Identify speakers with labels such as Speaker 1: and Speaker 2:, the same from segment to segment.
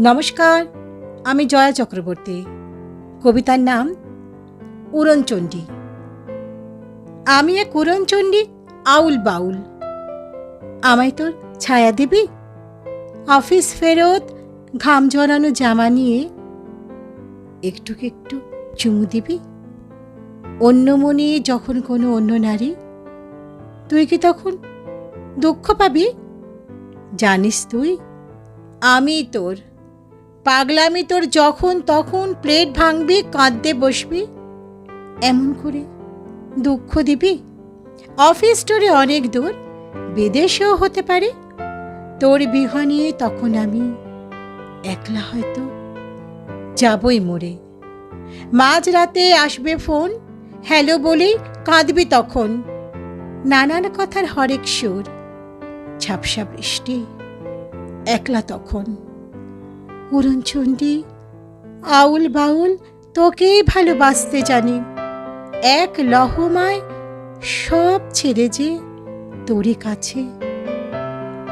Speaker 1: নমস্কার, আমি জয়া চক্রবর্তী। কবিতার নাম উড়নচণ্ডী। আমি এক উড়নচণ্ডী আউল বাউল। আমায় তোর ছায়া দিবি? অফিস ফেরত, ঘাম ঝরানো জামা নিয়ে একটু একটু চুমু দিবি? অন্য মনে যখন কোনো অন্য নারী, তুই কি তখন দুঃখ পাবি? জানিস তুই আমি তোর পাগলামি তোর যখন তখন প্লেট ভাঙবি, কাঁদতে বসবি। এমন করে দুঃখ দিবি? অফিস স্টোরে অনেক দূর, বিদেশেও হতে পারে। তোর বিহনে তখন আমি একলা হয়তো যাবই মরে মাঝ রাতে আসবে ফোন, হ্যালো বলেই কাঁদবি তখন। নানান কথার হরেক সুর, ঝাপসা বৃষ্টি, একলা তখন। উড়নচণ্ডী আউল বাউল তোকেই ভালোবাসতে জানি। এক লহমায় সব ছেড়ে যে তোরই কাছে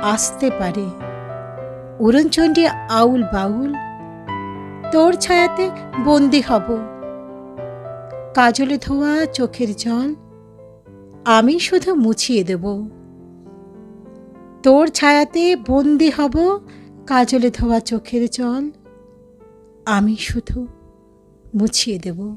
Speaker 1: আসতে পারে। উড়নচণ্ডী আউল বাউল, তোর ছায়াতে বন্দি হব। কাজলে ধোয়া চোখের জল আমি শুধু মুছিয়ে দেব। তোর ছায়াতে বন্দি হব কাজলে ধোয়া চোখের জল আমি শুধু মুছিয়ে দেব।